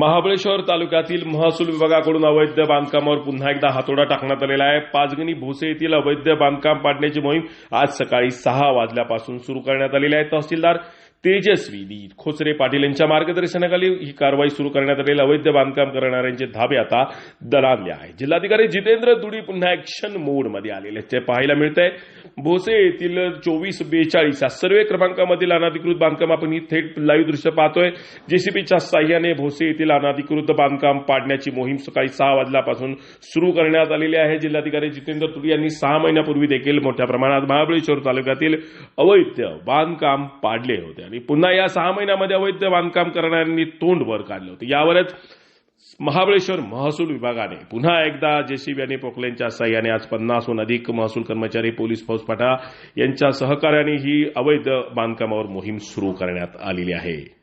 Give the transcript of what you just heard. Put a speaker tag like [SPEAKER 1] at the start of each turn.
[SPEAKER 1] महाबळेश्वर तालुक्यातील महसूल विभागाकडून अवैध बांधकामावर पुन्हा एकदा हातोडा टाकण्यात आलेला आहे. पाचगणी भोसे येथील अवैध बांधकाम पाडण्याची मोहीम आज सकाळी सहा वाजल्यापासून सुरू करण्यात आलेली आहे. तहसीलदार तेजस्वी दी खोचरे पाटील यांच्या मार्गदर्शनाखाली ही कारवाई सुरू करण्यात आलेली. अवैध बांधकाम करणाऱ्यांचे धाबे आता दणाणले आहे जिल्हाधिकारी जितेंद्र दुडी पुन्हा ॲक्शन मोडमध्ये आलेले ते पाहायला मिळतंय. भोसे येथील चोवीस बेचाळीस या सर्वे क्रमांकामधील अनाधिकृत बांधकाम आपण ही थेट लाईव्ह दृश्य पाहतोय. जेसीबीच्या साह्याने भोसे येथील अनाधिकृत बांधकाम पाडण्याची मोहीम सकाळी सहा वाजल्यापासून सुरू करण्यात आलेली आहे. जिल्हाधिकारी जितेंद्र तुडी यांनी सहा महिन्यापूर्वी देखील मोठ्या प्रमाणात महाबळेश्वर तालुक्यातील अवैध बांधकाम पाडले होते. आणि पुन्हा या सहा महिन्यामध्ये अवैध बांधकाम करणाऱ्यांनी तोंड वर काढलं होतं. यावरच महाबळेश्वर महसूल विभागाने पुन्हा एकदा जेसीबी आणि पोखलेंच्या सहाय्याने आज पन्नासहून अधिक महसूल कर्मचारी पोलीस फौजफाटा यांच्या सहकार्याने ही अवैध बांधकामावर मोहीम सुरू करण्यात आलेली आहे.